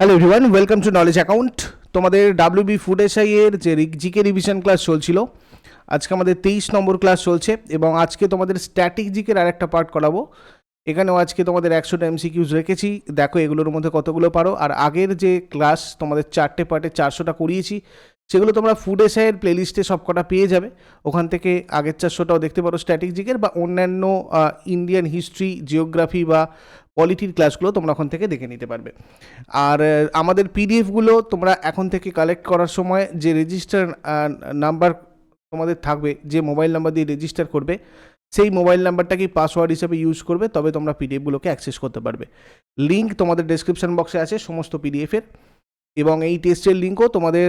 Hello everyone welcome to knowledge account তোমাদের WB food SI এর যে জিকে রিভিশন ক্লাস চলছিল, আজকে আমাদের তেইশ নম্বর ক্লাস চলছে এবং আজকে তোমাদের স্ট্যাটিক জিকের আর একটা পার্ট করাবো। এখানেও আজকে তোমাদের একশোটা এমসিকিউজ রেখেছি। দেখো এগুলোর মধ্যে কতগুলো পারো। আর আগের যে ক্লাস তোমাদের চারটে পার্টে চারশোটা করিয়েছি। সেগুলো তোমরা ফুড এসআইয়ের প্লেলিস্টে সব কটা পেয়ে যাবে। ওখান থেকে আগের চারশোটাও দেখতে পারো স্ট্যাটিক জিকের বা অন্যান্য ইন্ডিয়ান হিস্ট্রি জিওগ্রাফি বা পলিটির ক্লাসগুলো তোমরা ওখান থেকে দেখে নিতে পারবে। আর আমাদের পিডিএফগুলো তোমরা এখন থেকে কালেক্ট করার সময় যে রেজিস্টার নাম্বার তোমাদের থাকবে, যে মোবাইল নাম্বার দিয়ে রেজিস্টার করবে, সেই মোবাইল নাম্বারটাকেই পাসওয়ার্ড হিসেবে ইউজ করবে, তবে তোমরা পিডিএফগুলোকে অ্যাক্সেস করতে পারবে। লিঙ্ক তোমাদের ডেসক্রিপশন বক্সে আছে, সমস্ত পিডিএফের এবং এই টেস্টের লিঙ্কও তোমাদের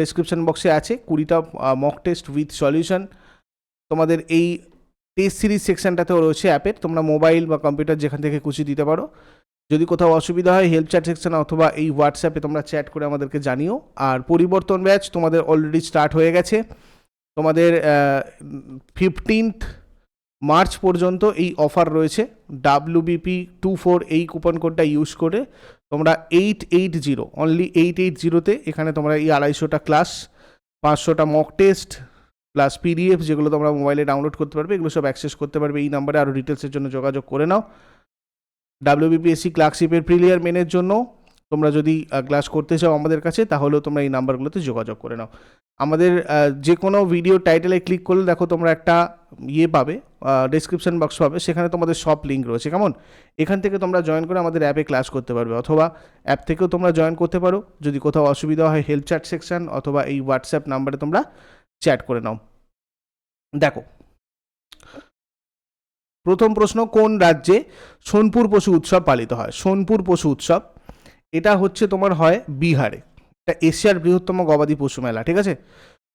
ডেসক্রিপশন বক্সে আছে। কুড়িটা মক টেস্ট উইথ সলিউশন তোমাদের এই টেস্ট সিরিজ সেকশনটাতেও রয়েছে অ্যাপের তোমরা মোবাইল বা কম্পিউটার যেখান থেকে খুশি দিতে পারো। যদি কোথাও অসুবিধা হয় হেল্প চ্যাট সেকশন অথবা এই হোয়াটসঅ্যাপে তোমরা চ্যাট করে আমাদেরকে জানিও। আর পরিবর্তন ব্যাচ তোমাদের অলরেডি স্টার্ট হয়ে গেছে। তোমাদের ফিফটিন্থ মার্চ পর্যন্ত এই অফার রয়েছে। ডাব্লিউবিপি টু ফোর এই কুপন কোডটা ইউজ করে তোমরা eight eight zero only eight eight জিরোতে এখানে তোমরা এই আড়াইশোটা ক্লাস পাঁচশোটা মক টেস্ট প্লাস পিডিএফ যেগুলো তোমরা মোবাইলে ডাউনলোড করতে পারবে, এগুলো সব অ্যাক্সেস করতে পারবে। এই নাম্বারে আরও ডিটেলসের জন্য যোগাযোগ করে নাও। ডাব্লিউবিপিএসসি ক্লার্কশিপের প্রিলিয়ার মেনের জন্য। তোমরা যদি ক্লাস করতে চাও আমাদের কাছে, তাহলেও তোমরা এই নাম্বারগুলোতে যোগাযোগ করে নাও। আমাদের যে কোনো ভিডিও টাইটেলে ক্লিক করলে দেখো তোমরা একটা ইয়ে পাবে ডেসক্রিপশন বক্স পাবে, সেখানে তোমাদের সব লিঙ্ক রয়েছে। কেমন? এখান থেকে তোমরা জয়েন করে আমাদের অ্যাপে ক্লাস করতে পারবে, অথবা অ্যাপ থেকেও তোমরা জয়েন করতে পারো। যদি কোথাও অসুবিধা হয় হেল্প চ্যাট সেকশন অথবা এই হোয়াটসঅ্যাপ নাম্বারে তোমরা চ্যাট করে নাও। দেখো, প্রথম প্রশ্ন, কোন রাজ্যে সোনপুর পশু উৎসব পালিত হয়? সোনপুর পশু উৎসব এটা হচ্ছে তোমার হয় বিহারে। এটা এশিয়ার বৃহত্তম গবাদি পশু মেলা, ঠিক আছে?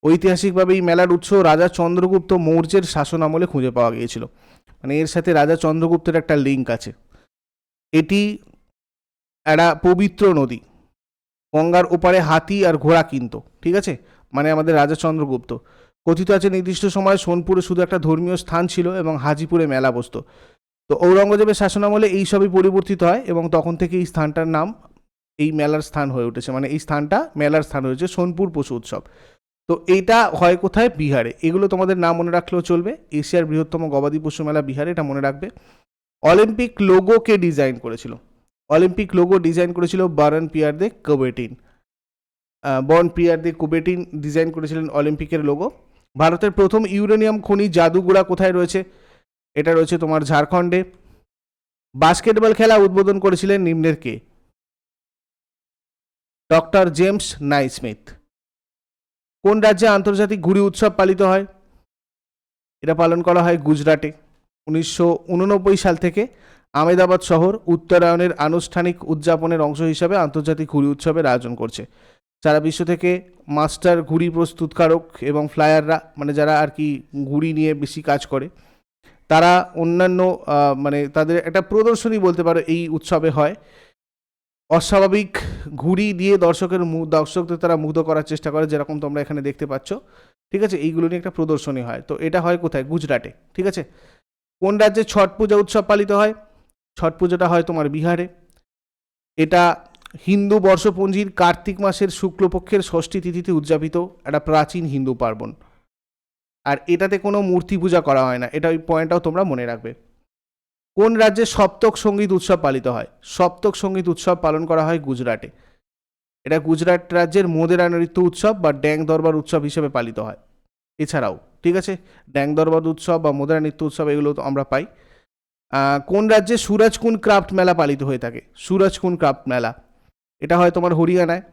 ঐতিহাসিকভাবে এই মেলার উৎস রাজা চন্দ্রগুপ্ত মৌর্যের শাসন আমলে খুঁজে পাওয়া গিয়েছিল। মানে এর সাথে রাজা চন্দ্রগুপ্তের একটা লিঙ্ক আছে। এটি একটা পবিত্র নদী। গঙ্গার ওপারে হাতি আর ঘোড়া কিনতো, ঠিক আছে? মানে আমাদের রাজা চন্দ্রগুপ্ত। কথিত আছে নির্দিষ্ট সময়ে সোনপুরে শুধু একটা ধর্মীয় স্থান ছিল এবং হাজিপুরে মেলা বসতো। তো ঔরঙ্গজেবের শাসনামলে এই সবই পরিবর্তিত হয় এবং তখন থেকে এই স্থানটার নাম এই মেলার স্থান হয়ে উঠেছে। মানে এই স্থানটা মেলার স্থান হয়েছে সোনপুর পশু উৎসব। তো এটা হয় কোথায়? বিহারে। এগুলো তোমাদের নাম মনে রাখলেও চলবে। এশিয়ার বৃহত্তম গবাদি পশু মেলা বিহারে, এটা মনে রাখবে। অলিম্পিক লোগো কে ডিজাইন করেছিল? অলিম্পিক লোগো ডিজাইন করেছিল বারন পিয়ার দে কোবেটিন। বন পিয়ার দে কোবেটিন ডিজাইন করেছিলেন অলিম্পিকের লোগো। ভারতের প্রথম ইউরেনিয়াম খনি জাদুগুড়া কোথায় রয়েছে? এটা রয়েছে তোমার ঝাড়খণ্ডে। বাস্কেটবল খেলা উদ্বোধন করেছিলেন নিম্নের কে? Doctor James Naismith. কোন রাজ্যে আন্তর্জাতিক ঘুড়ি উৎসব পালিত হয়? এটা পালন করা হয় গুজরাটে। উনিশশো উননব্বই সাল থেকে আমেদাবাদ শহর উত্তরায়ণের আনুষ্ঠানিক উদযাপনের অংশ হিসাবে আন্তর্জাতিক ঘুড়ি উৎসবের আয়োজন করছে। সারা বিশ্ব থেকে মাস্টার ঘুড়ি প্রস্তুতকারক এবং ফ্লায়াররা মানে যারা আর কি ঘুড়ি নিয়ে বেশি কাজ করে, তারা অন্যান্য মানে তাদের একটা প্রদর্শনী বলতে পারো এই উৎসবে হয়। অস্বাভাবিক ঘুড়ি দিয়ে দর্শকের দর্শকদের তারা মুগ্ধ করার চেষ্টা করে, যেরকম তোমরা এখানে দেখতে পাচ্ছ। ঠিক আছে, এইগুলো নিয়ে একটা প্রদর্শনী হয়। তো এটা হয় কোথায়? গুজরাটে। ঠিক আছে? কোন রাজ্যে ছট পূজা উৎসব পালিত হয়? ছট পুজোটা হয় তোমার বিহারে। এটা হিন্দু বর্ষপঞ্জির কার্তিক মাসের শুক্লপক্ষের ষষ্ঠী তিথিতে উদযাপিত একটা প্রাচীন হিন্দু পার্বণ। আর এটাতে কোনো মূর্তি পূজা করা হয় না। এটা ওই পয়েন্টটাও তোমরা মনে রাখবে। কোন রাজ্যে সপ্তক সংগীত উৎসব পালিত হয়? সপ্তক সংগীত উৎসব পালন করা হয় গুজরাটে। এটা গুজরাট রাজ্যের মোদেরা নৃত্য উৎসব বা ড্যাং দরবার উৎসব হিসেবে পালিত হয়। এছাড়াও, ঠিক আছে? ড্যাং দরবার উৎসব বা মোদেরা নৃত্য উৎসব, এগুলো তো আমরা পাই। কোন রাজ্যে সুরাজকুন ক্রাফট মেলা পালিত হয়ে থাকে? সুরাজকুন ক্রাফট মেলা। এটা হয় তোমার হরিয়ানায়।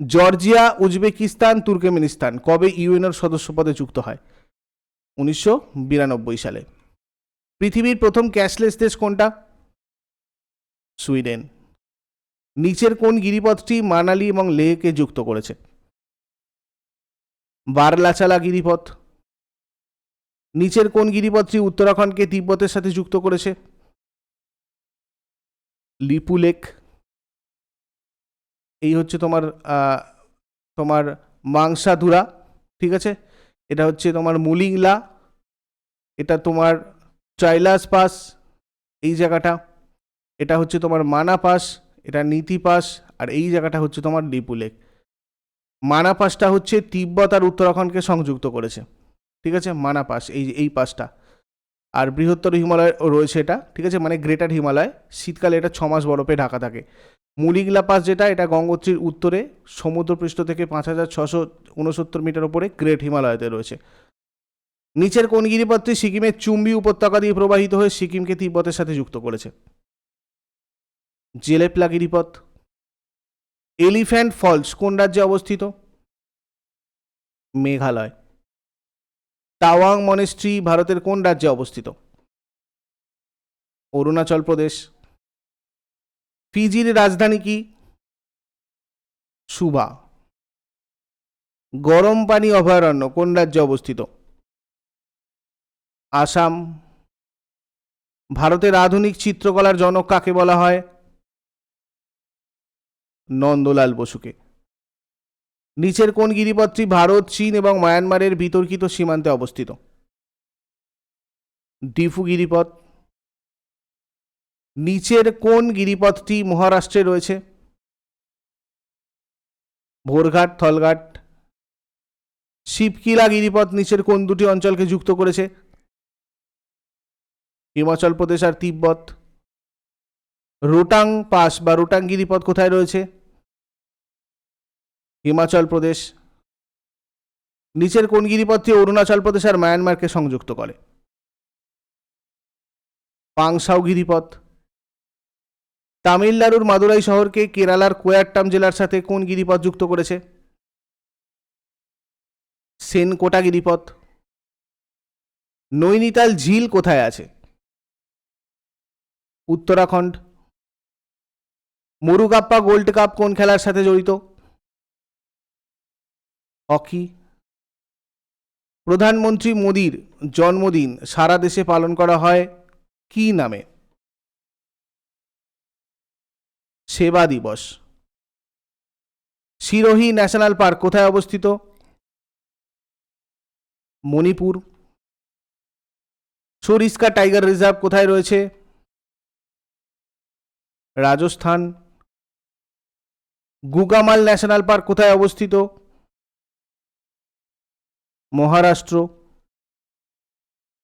জর্জিয়া, উজবেকিস্তান, তুর্কমেনিস্তান কবে ইউএনওর সদস্য পদে যুক্ত হয়? উনিশশো বিরানব্বই সালে। পৃথিবীর প্রথম ক্যাশলেস দেশ কোনটা? সুইডেন। নিচের কোন গিরিপথটি মানালি এবং লেহকে যুক্ত করেছে? বারলাচালা গিরিপথ। নিচের কোন গিরিপথটি উত্তরাখণ্ডকে তিব্বতের সাথে যুক্ত করেছে? লিপু লেক। এই হচ্ছে তোমার তোমার মাংসাধুরা ঠিক আছে? এটা হচ্ছে তোমার মুলিংলা। এটা তোমার চাইলাস পাস, এই জায়গাটা, এটা হচ্ছে তোমার মানা পাস, এটা নীতি পাস, আর এই জায়গাটা হচ্ছে তোমার ডিপু লেক। মানা পাসটা হচ্ছে তিব্বত আর উত্তরাখণ্ডকে সংযুক্ত করেছে। ঠিক আছে? মানা পাস, এই এই পাসটা। আর বৃহত্তর হিমালয় রয়েছে এটা, ঠিক আছে? মানে গ্রেটার হিমালয়, শীতকালে এটা ছ মাস বরফে ঢাকা থাকে। মুলিগলা পাস যেটা, এটা গঙ্গোত্রীর উত্তরে, সমুদ্রপৃষ্ঠ থেকে পাঁচ হাজার ছশো উনসত্তর মিটার ওপরে গ্রেট হিমালয়তে রয়েছে। নিচের কোন গিরিপথটি সিকিমের চুম্বি উপত্যকা দিয়ে প্রবাহিত হয়ে সিকিমকে তিব্বতের সাথে যুক্ত করেছে? জেলেপলা গিরিপথ, এলিফ্যান্ট ফলস কোন রাজ্যে অবস্থিত? মেঘালয়, তাওয়াং মনেস্ট্রি ভারতের কোন রাজ্যে অবস্থিত? অরুণাচল প্রদেশ, ফিজির রাজধানী কি? সুবা, গরম পানি অভয়ারণ্য কোন রাজ্যে অবস্থিত? আসাম। ভারতের আধুনিক চিত্রকলার জনক কাকে বলা হয়? নন্দলাল বসুকে। নিচের কোন গিরিপথটি ভারত, চীন এবং মায়ানমারের বিতর্কিত সীমান্তে অবস্থিত? ডিফু গিরিপথ। নিচের কোন গিরিপথটি মহারাষ্ট্রে রয়েছে? ভোরঘাট, থলঘাট। শিবকিলা গিরিপথ নিচের কোন দুটি অঞ্চলকে যুক্ত করেছে? হিমাচল প্রদেশ আর তিব্বত। রোটাং পাস বা রোটাং গিরিপথ কোথায় রয়েছে? হিমাচল প্রদেশ। নিচের কোন গিরিপথটি অরুণাচল প্রদেশ আর মায়ানমারকে সংযুক্ত করে? পাংসাও গিরিপথ। তামিলনাড়ুর মাদুরাই শহরকে কেরালার কোয়াট্টাম জেলার সাথে কোন গিরিপথ যুক্ত করেছে? সেনকোটা গিরিপথ। নৈনিতাল ঝিল কোথায় আছে? উত্তরাখণ্ড। মুরুগাপ্পা গোল্ড কাপ কোন খেলার সাথে জড়িত? হকি। প্রধানমন্ত্রী মোদির জন্মদিন সারা দেশে পালন করা হয় কি নামে? সেবা দিবস। সিরোহি ন্যাশনাল পার্ক কোথায় অবস্থিত? মণিপুর। সরিস্কা টাইগার রিজার্ভ কোথায় রয়েছে? রাজস্থান। গুগামাল ন্যাশনাল পার্ক কোথায় অবস্থিত? মহারাষ্ট্র।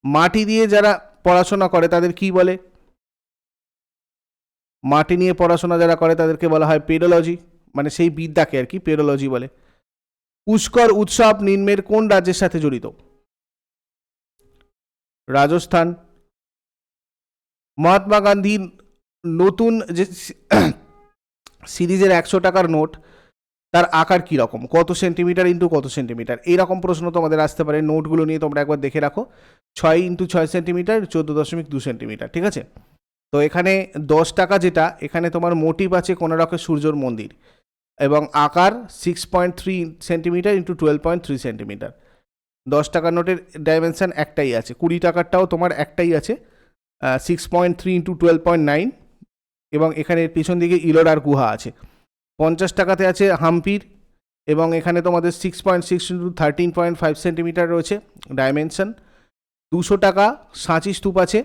মাটি দিয়ে যারা পড়াশোনা করে তাদের কি বলে? মাটি নিয়ে পড়াশোনা যারা করে তাদেরকে বলা হয় পেডোলজি মানে সেই বিদ্যাকে আর কি পেডোলজি বলে। পুষ্কর উৎসব নিম্নের কোন রাজ্যের সাথে জড়িত? রাজস্থান। মহাত্মা গান্ধীর নতুন যে সিরিজের একশো টাকার নোট, তার আকার কী রকম? কত সেন্টিমিটার ইন্টু কত সেন্টিমিটার? এইরকম প্রশ্ন তোমাদের আসতে পারে। নোটগুলো নিয়ে তোমরা একবার দেখে রাখো। ছয় ইন্টু ছয় সেন্টিমিটার, চোদ্দ দশমিক দু সেন্টিমিটার, ঠিক আছে? তো এখানে দশ টাকা যেটা, এখানে তোমার মোটিভ আছে কোনারকের সূর্যর মন্দির এবং আকার six point three centimetre into twelve point three centimetre. দশ টাকার নোটের ডাইমেনশন একটাই আছে। কুড়ি টাকারটাও তোমার একটাই আছে। Six point three into twelve point nine এবং এখানে পিছন দিকে ইলোরার গুহা আছে। পঞ্চাশ টাকাতে আছে হাম্পির এবং এখানে তোমাদের six point six into thirteen point five centimetre রয়েছে ডাইমেনশন দুশো টাকা সাঁচি স্তূপ আছে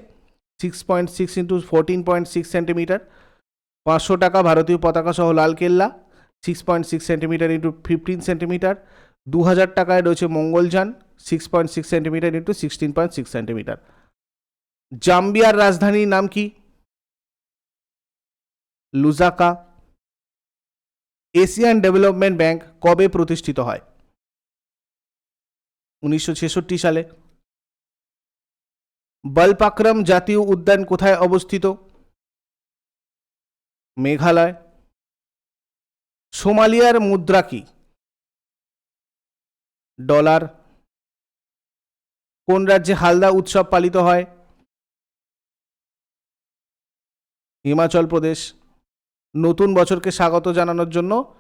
six point six into fourteen point six centimetre পাঁচশো টাকা ভারতীয় পতাকা সহ Lalkella six point six centimetre into fifteen centimetre দু হাজার টাকায় রয়েছে Mangalyaan six point six centimetre into sixteen point six centimetre জাম্বিয়ার রাজধানীর নাম কি? লুজাকা, এশিয়ান ডেভেলপমেন্ট ব্যাংক কবে প্রতিষ্ঠিত হয়? উনিশশো ছেষট্টি সালে। বলপাক্রম জাতীয় উদ্যান কোথায় অবস্থিত? মেঘালয়। সোমালিয়ার মুদ্রা কি? ডলার। কোন রাজ্যে হালদা উৎসব পালিত হয়? হিমাচল প্রদেশ। নতুন বছরকে স্বাগত জানানোর জন্য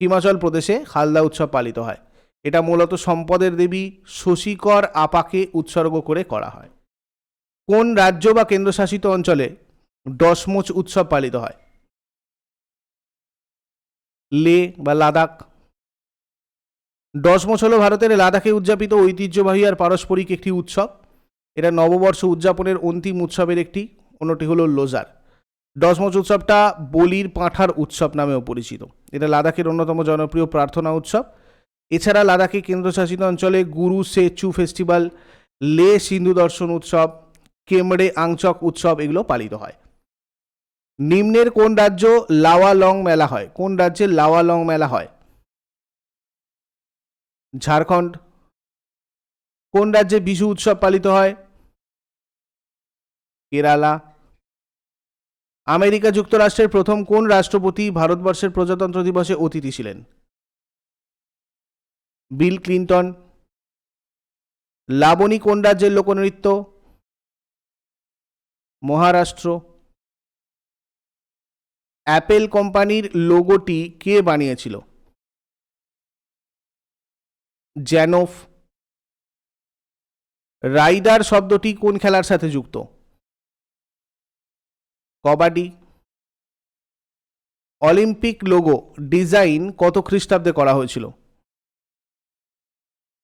হিমাচল প্রদেশে হালদা উৎসব পালিত হয়। এটা মূলত সম্পদের দেবী শশীকর আপাকে উৎসর্গ করে করা হয়। কোন রাজ্য বা কেন্দ্রশাসিত অঞ্চলে ডসমোচ উৎসব পালিত হয়? লে বা লাদাখ। ডসমোচ হল ভারতের লাদাখে উদযাপিত ঐতিহ্যবাহী আর পারস্পরিক একটি উৎসব। এটা নববর্ষ উদযাপনের অন্তিম উৎসবের একটি, অন্যটি হলো লোজার। ডসমোচ উৎসবটা বলির পাঁঠার উৎসব নামেও পরিচিত। এটা লাদাখের অন্যতম জনপ্রিয় প্রার্থনা উৎসব। এছাড়া লাদাখে কেন্দ্রশাসিত অঞ্চলে গুরু সেচু ফেস্টিভ্যাল লে সিন্ধু দর্শন উৎসব, কেমড়ে আংচক উৎসব এগুলো পালিত হয়। নিম্নের কোন রাজ্য লাওয়া লং মেলা হয়? কোন রাজ্যে লাওয়া লং মেলা হয়? ঝাড়খণ্ড। কোন রাজ্যে বিশু উৎসব পালিত হয়? কেরালা। আমেরিকা যুক্তরাষ্ট্রের প্রথম কোন রাষ্ট্রপতি ভারতবর্ষের প্রজাতন্ত্র দিবসে অতিথি ছিলেন? বিল ক্লিন্টন, লাবণী কোন রাজ্যের লোকনৃত্য? মহারাষ্ট্র। অ্যাপেল কোম্পানির লোগোটি কে বানিয়েছিল? জ্যানোফ। রাইডার শব্দটি কোন খেলার সাথে যুক্ত? কবাডি, অলিম্পিক লোগো ডিজাইন কত খ্রিস্টাব্দে করা হয়েছিল?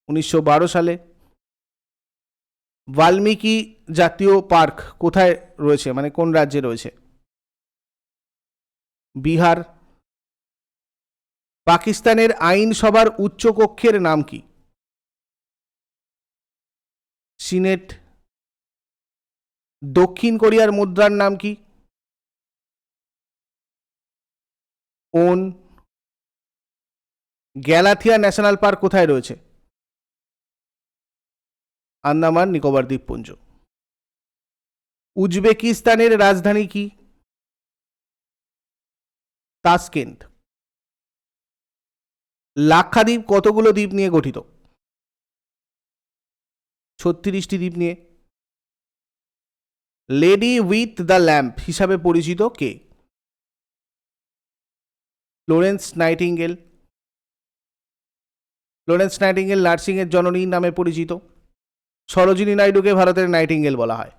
উনিশশো বারো সালে। বাল্মীকি জাতীয় পার্ক কোথায় রয়েছে? মানে কোন রাজ্যে রয়েছে? বিহার। পাকিস্তানের আইনসভার উচ্চকক্ষের নাম কি? সিনেট। দক্ষিণ কোরিয়ার মুদ্রার নাম কি? ওন গ্যালাথিয়া ন্যাশনাল পার্ক কোথায় রয়েছে? আন্দামান, নিকোবর দ্বীপপুঞ্জ। উজবেকিস্তানের রাজধানী কি? তাসকেন্ট। লাক্ষাদ্বীপ কতগুলো দ্বীপ নিয়ে গঠিত? ছত্রিশটি দ্বীপ নিয়ে। লেডি উইথ দ্য ল্যাম্প হিসাবে পরিচিত কে? ফ্লোরেন্স নাইটিঙ্গেল ফ্লোরেন্স নাইটিঙ্গেল নার্সিংয়ের জননী নামে পরিচিত। সরোজিনী নাইডুকে ভারতের নাইটিঙ্গেল বলা হয়।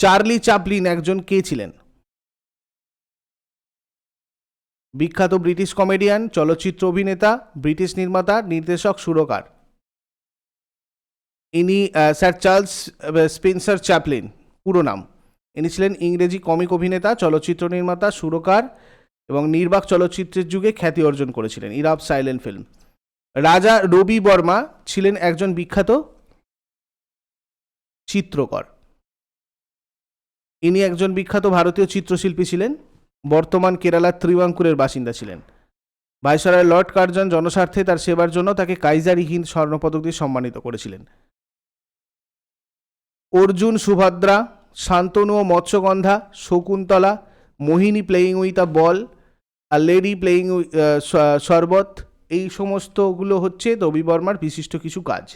চার্লি চাপলিন একজন কে ছিলেন? বিখ্যাত ব্রিটিশ কমেডিয়ান, চলচ্চিত্র অভিনেতা, ব্রিটিশ নির্মাতা, নির্দেশক, সুরকার। ইনি স্যার চার্লস স্পেন্সার চ্যাপলিন পুরো নাম। ইনি ছিলেন ইংরেজি কমিক অভিনেতা, চলচ্চিত্র নির্মাতা, সুরকার এবং নির্বাক চলচ্চিত্রের যুগে খ্যাতি অর্জন করেছিলেন ইরাব সাইলেন্ট ফিল্ম। রাজা রবি বর্মা ছিলেন একজন বিখ্যাত চিত্রকর। ইনি একজন বিখ্যাত ভারতীয় চিত্রশিল্পী ছিলেন, বর্তমান কেরালার ত্রিবাঙ্কুরের বাসিন্দা ছিলেন। ভাইসরয় লর্ড কার্জন জনস্বার্থে তার সেবার জন্য তাকে কাইজারি হিন্দ স্বর্ণপদক দিয়ে সম্মানিত করেছিলেন। অর্জুন সুভদ্রা, শান্তনু ও Matsyagandha, Shakuntala Mohini playing with a ball R lady playing শরবত, এই সমস্তগুলো হচ্ছে রবি বর্মার বিশিষ্ট কিছু কাজ।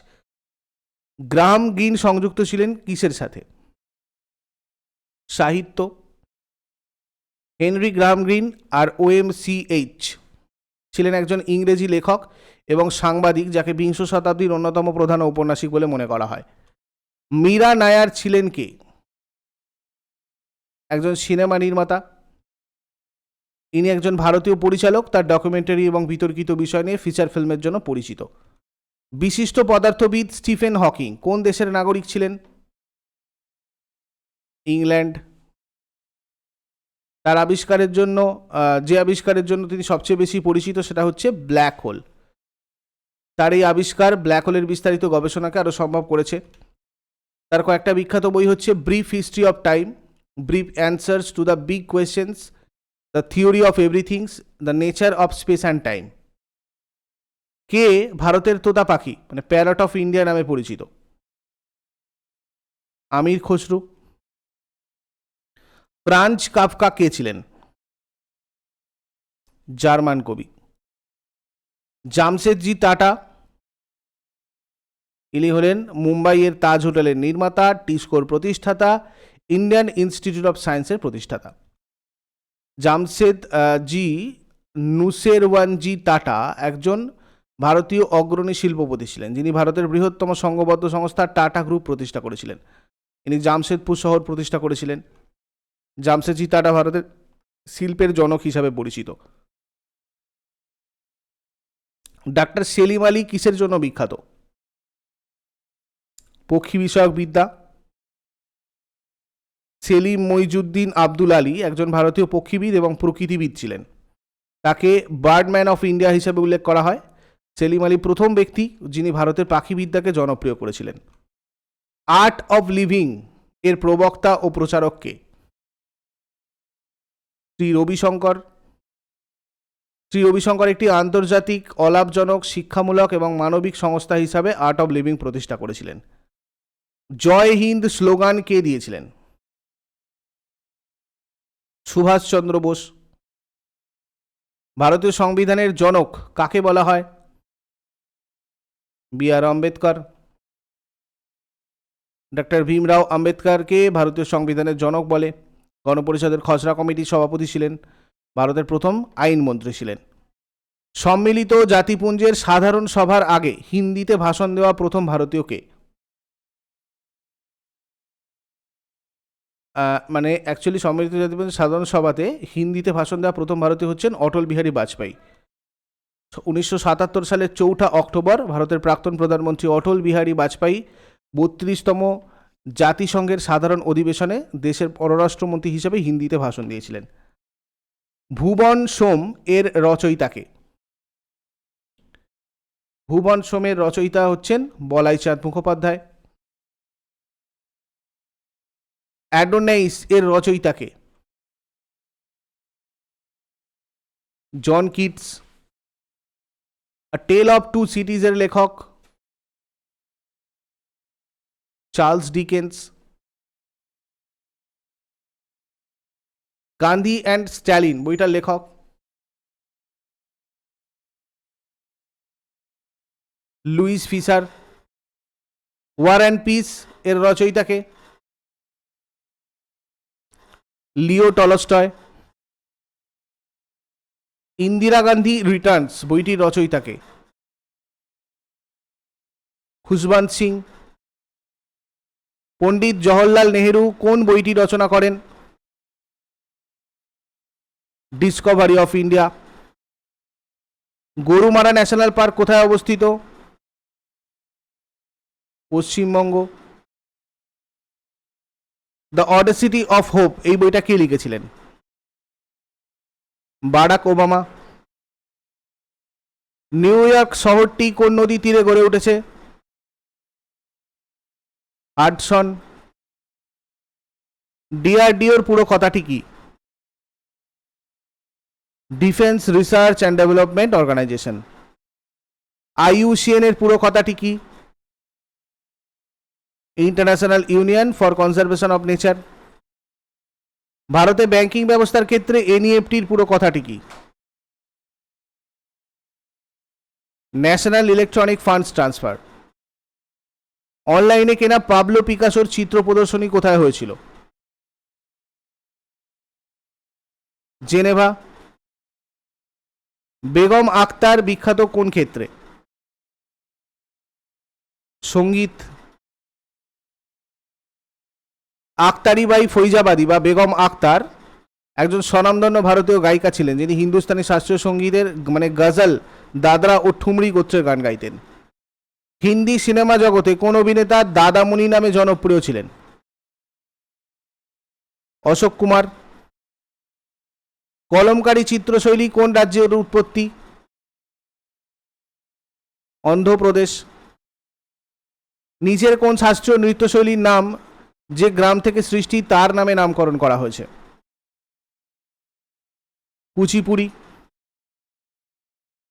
গ্রাম গিন সংযুক্ত ছিলেন কিসের সাথে? সাহিত্য, হেনরি গ্রাহাম গ্রিন আর ও এম সি এইচ ছিলেন একজন ইংরেজি লেখক এবং সাংবাদিক যাকে বিংশ শতাব্দীর অন্যতম প্রধান ঔপন্যাসিক বলে মনে করা হয়। মীরা নায়ার ছিলেন কে? একজন সিনেমা নির্মাতা, ইনি একজন ভারতীয় পরিচালক, তার ডকুমেন্টারি এবং বিতর্কিত বিষয় নিয়ে ফিচার ফিল্মের জন্য পরিচিত। বিশিষ্ট পদার্থবিদ স্টিফেন হকিং, কোন দেশের নাগরিক ছিলেন? ইংল্যান্ড। তার আবিষ্কারের জন্য যে আবিষ্কারের জন্য তিনি সবচেয়ে বেশি পরিচিত সেটা হচ্ছে ব্ল্যাক হোল। তার এই আবিষ্কার ব্ল্যাক হোলের বিস্তারিত গবেষণাকে আরও সম্ভব করেছে। তার কয়েকটা বিখ্যাত বই হচ্ছে brief history of time. Brief answers to the big questions the theory of everythings the nature of space and time কে ভারতের তোতা পাখি মানে প্যারট অফ ইন্ডিয়া নামে পরিচিত। আমির খসরু। ফ্রাঞ্চ কাফকা কে ছিলেন? জার্মান কবি। জামশেদজি টাটা। ইনি হলেন মুম্বাইয়ের তাজ হোটেলের নির্মাতা, টিস্কোর প্রতিষ্ঠাতা ইন্ডিয়ান ইনস্টিটিউট অফ সায়েন্সের প্রতিষ্ঠাতা। জামশেদ জি নুসেরওয়ানজি টাটা একজন ভারতীয় অগ্রণী শিল্পপতি ছিলেন। যিনি ভারতের বৃহত্তম সংঘবদ্ধ সংস্থা টাটা গ্রুপ প্রতিষ্ঠা করেছিলেন। ইনি জামশেদপুর শহর প্রতিষ্ঠা করেছিলেন। জামশেদজি টাটা ভারতের শিল্পের জনক হিসাবে পরিচিত। ডাক্তার সেলিম আলী কিসের জন্য বিখ্যাত? পক্ষী বিষয়ক বিদ্যা। সেলিম মইজুদ্দিন আব্দুল আলী একজন ভারতীয় পক্ষীবিদ এবং প্রকৃতিবিদ ছিলেন। তাকে বার্ডম্যান অফ ইন্ডিয়া হিসেবে উল্লেখ করা হয়। সেলিম আলী প্রথম ব্যক্তি যিনি ভারতের পাখিবিদ্যাকে জনপ্রিয় করেছিলেন। আর্ট অফ লিভিং এর প্রবক্তা ও প্রচারককে শ্রী রবিশঙ্কর। শ্রী রবিশঙ্কর একটি আন্তর্জাতিক, অলাভজনক, শিক্ষামূলক এবং মানবিক সংস্থা হিসাবে আর্ট অফ লিভিং প্রতিষ্ঠা করেছিলেন। জয় হিন্দ স্লোগান কে দিয়েছিলেন? সুভাষচন্দ্র বোস। ভারতীয় সংবিধানের জনক কাকে বলা হয়? B R Ambedkar. Doctor Bhimrao আম্বেদকরকে ভারতীয় সংবিধানের জনক বলে। গণপরিষদের খসড়া কমিটির সভাপতি ছিলেন। ভারতের প্রথম আইনমন্ত্রী ছিলেন। সম্মিলিত জাতিপুঞ্জের সাধারণ সভার আগে হিন্দিতে ভাষণ দেওয়া প্রথম ভারতীয়কে। মানে অ্যাকচুয়ালি সম্মিলিত জাতিপুঞ্জের সাধারণ সভাতে হিন্দিতে ভাষণ দেওয়া প্রথম ভারতীয় হচ্ছেন অটল বিহারী বাজপেয়ী। উনিশশো সাতাত্তর সালের চৌঠা অক্টোবর ভারতের প্রাক্তন প্রধানমন্ত্রী অটল বিহারী বাজপেয়ী বত্রিশতম জাতিসংঘের সাধারণ অধিবেশনে দেশের পররাষ্ট্রমন্ত্রী হিসেবে হিন্দিতে ভাষণ দিয়েছিলেন। ভুবন সোম এর রচয়িতাকে। ভুবন সোমের রচয়িতা হচ্ছেন বলাইচাঁদ মুখোপাধ্যায়। অ্যাডোনাইস এর রচয়িতাকে। John Keats tale of two সিটিজের লেখক, Charles Dickens, Gandhi and Stalin, বইটার লেখক, Louis Fischer war and peace এর রচয়িতাকে। Leo Tolstoy, Indira Gandhi returns বইটির রচয়িতাকে, খুশবন্ত সিং, পণ্ডিত জওহরলাল নেহেরু কোন বইটি রচনা করেন? Discovery of India Gorumara national park কোথায় অবস্থিত? Paschimbanga the audacity of hope এই বইটা কে লিখেছিলেন? Barack Obama. নিউ ইয়র্ক শহরটি কোন নদী তীরে গড়ে উঠেছে? আডসন ডিআরডিওর পুরো কথাটি কি? Defence research and development organisation. IUCN এর পুরো কথাটি কি? International union for conservation of nature ভারতে ব্যাংকিং ব্যবস্থার ক্ষেত্রে এনইএফটির পুরো কথাটি কি? ন্যাশনাল ইলেকট্রনিক ফান্ডস ট্রান্সফার অনলাইনে কেনা পাবলো পিকাসোর চিত্র প্রদর্শনী কোথায় হয়েছিল? জেনেভা। বেগম আক্তার বিখ্যাত কোন ক্ষেত্রে? সংগীত। আক্তারিবাই ফৈজাবাদী বা বেগম আক্তার একজন স্বনামধন্য ভারতীয় গায়িকা ছিলেন, যিনি হিন্দুস্তানি শাস্ত্রীয় সঙ্গীতের মানে গজল, দাদরা ও ঠুমরি গোত্রের গান গাইতেন। হিন্দি সিনেমা জগতে কোন অভিনেতা দাদামণি নামে জনপ্রিয় ছিলেন? অশোক কুমার। কলমকারী চিত্রশৈলী কোন রাজ্যের উৎপত্তি? অন্ধ্রপ্রদেশ। নিচের কোন শাস্ত্রীয় নৃত্যশৈলীর নাম যে গ্রাম থেকে সৃষ্টি, তার নামে নামকরণ করা হয়েছে। কুচিপুড়ি।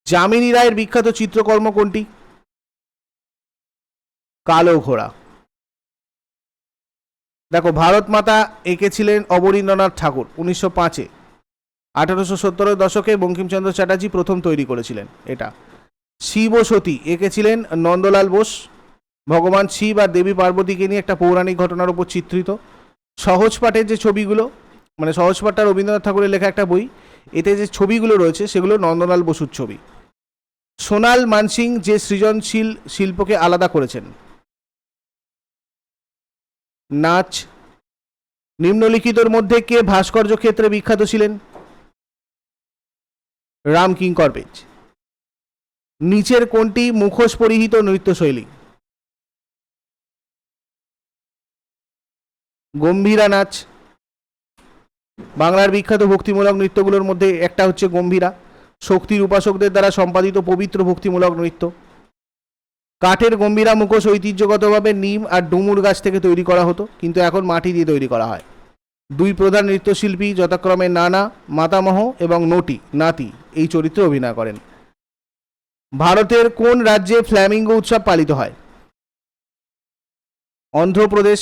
যামিনী রায়ের বিখ্যাত চিত্রকর্ম কোনটি? কালো ঘোড়া। দেখো ভারত মাতা এঁকেছিলেন অবনীন্দ্রনাথ ঠাকুর উনিশশো পাঁচে। আঠারোশো সত্তরের দশকে বঙ্কিমচন্দ্র চ্যাটার্জি প্রথম তৈরি করেছিলেন এটা। শিব সতী এঁকেছিলেন নন্দলাল বোস ভগবান শিব আর দেবী পার্বতীকে নিয়ে একটা পৌরাণিক ঘটনার উপর চিত্রিত। সহজ পাঠের যে ছবিগুলো মানে সহজ পাঠটা রবীন্দ্রনাথ ঠাকুরের লেখা একটা বই, এতে যে ছবিগুলো রয়েছে সেগুলো নন্দলাল বসুর ছবি। সোনাল মানসিং যে সৃজনশীল শিল্পকে আলাদা করেছেন। নাচ, নিম্নলিখিতর মধ্যে কে ভাস্কর্য ক্ষেত্রে বিখ্যাত ছিলেন? রাম কিঙ্করপেজ নিচের কোনটি মুখোশ পরিহিত নৃত্যশৈলী? গম্ভীরা নাচ। বাংলার বিখ্যাত ভক্তিমূলক নৃত্যগুলোর মধ্যে একটা হচ্ছে গম্ভীরা। শক্তির উপাসকদের দ্বারা সম্পাদিত পবিত্র ভক্তিমূলক নৃত্য। কাঠের গম্ভীরা মুখোশ ঐতিহ্যগতভাবে নিম আর ডুমুর গাছ থেকে তৈরি করা হতো, কিন্তু এখন মাটি দিয়ে তৈরি করা হয়। দুই প্রধান নৃত্যশিল্পী যথাক্রমে নানা, মাতামহ এবং নটি, নাতি এই চরিত্রে অভিনয় করেন। ভারতের কোন রাজ্যে ফ্ল্যামিঙ্গো উৎসব পালিত হয়? অন্ধ্রপ্রদেশ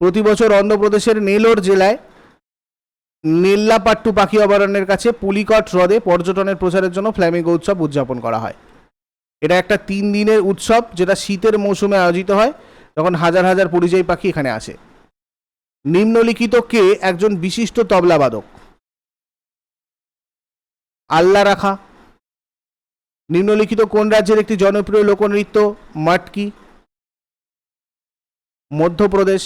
প্রতি বছর অন্ধ্রপ্রদেশের নেলোর জেলায় নেল্লাপাট্টু পাখি অভয়ারণ্যের কাছে পুলিকট হ্রদে পর্যটনের প্রচারের জন্য ফ্ল্যামিঙ্গো উৎসব উদযাপন করা হয়। এটা একটা তিন দিনের উৎসব, যেটা শীতের মৌসুমে আয়োজিত হয় তখন হাজার হাজার পরিযায়ী পাখি এখানে আসে। নিম্নলিখিত কে? একজন বিশিষ্ট তবলাবাদক আল্লা রাখা। নিম্নলিখিত কোন রাজ্যের একটি জনপ্রিয় লোকনৃত্য? মাটকি। মধ্যপ্রদেশ।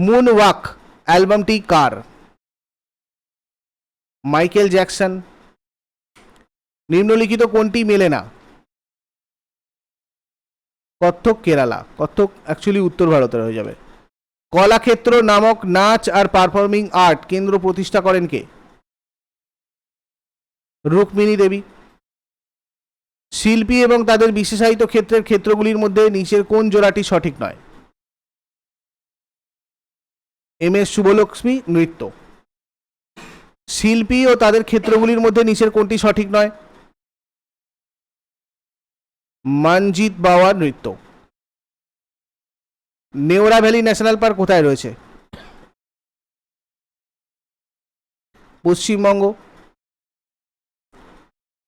মুন ওয়াক অ্যালবামটি কার? মাইকেল জ্যাকসন নিম্নলিখিত কোনটি মেলে না? কত্থক কেরালা। কত্থক অ্যাকচুয়ালি উত্তর ভারতের হয়ে যাবে। কলাক্ষেত্র নামক নাচ আর পারফর্মিং আর্ট কেন্দ্র প্রতিষ্ঠা করেন কে? রুক্মিণী দেবী। শিল্পী এবং তাদের বিশেষায়িত ক্ষেত্রের ক্ষেত্রগুলির মধ্যে নিচের কোন জোড়াটি সঠিক নয়? এম এস শুভলক্ষ্মী নৃত্য। শিল্পী ও তাদের ক্ষেত্রগুলির মধ্যে নিচের কোনটি সঠিক নয়? মনজিৎ বাওয়ার নৃত্য। নেওরা ভ্যালি ন্যাশনাল পার্ক কোথায় রয়েছে? পশ্চিমবঙ্গ।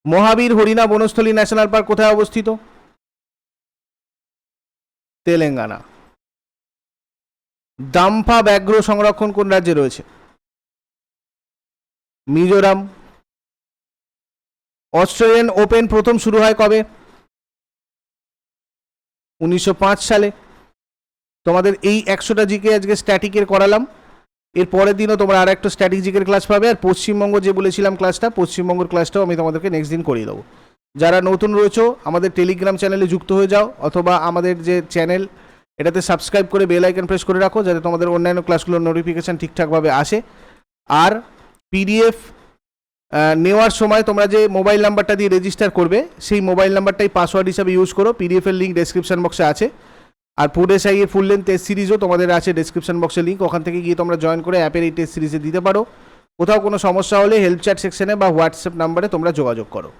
মহাবীর হরিণা বনস্থলী ন্যাশনাল পার্ক কোথায় অবস্থিত? তেলেঙ্গানা। দাম্ফা ব্যাঘ্র সংরক্ষণ কোন রাজ্যে রয়েছে? মিজোরাম। অস্ট্রেলিয়ান ওপেন প্রথম শুরু হয় কবে? উনিশশো পাঁচ সালে। তোমাদের এই একশোটা জিকে আজকে স্ট্যাটিকের করালাম। এর পরের দিনও তোমরা আর একটা স্ট্যাটিক জিকের ক্লাস পাবে। আর পশ্চিমবঙ্গ যে বলেছিলাম ক্লাসটা পশ্চিমবঙ্গের ক্লাসটাও আমি তোমাদেরকে নেক্সট দিন করিয়ে দেবো। যারা নতুন রয়েছো, আমাদের টেলিগ্রাম চ্যানেলে যুক্ত হয়ে যাও, অথবা আমাদের যে চ্যানেল এটাতে সাবস্ক্রাইব করে বেল আইকন প্রেস করে রাখো যাতে তোমাদের অন্যান্য ক্লাসগুলোর নোটিফিকেশান ঠিকঠাকভাবে আসে। আর পিডিএফ নেওয়ার সময় তোমরা যে মোবাইল নাম্বারটা দিয়ে রেজিস্টার করবে, সেই মোবাইল নাম্বারটাই পাসওয়ার্ড হিসাবে ইউজ করো। পিডিএফের লিঙ্ক ডেসক্রিপশন বক্সে আছে। আর ফুড এসআই এর ফুল লেন্থ টেস্ট সিরিজও তোমাদের আছে ডেসক্রিপশন বক্সে লিঙ্ক ওখান থেকে গিয়ে তোমরা জয়েন করে অ্যাপের এই টেস্ট সিরিজে দিতে পারো। কোথাও কোনো সমস্যা হলে হেল্প চ্যাট সেকশনে বা হোয়াটসঅ্যাপ নাম্বারে তোমরা যোগাযোগ করো।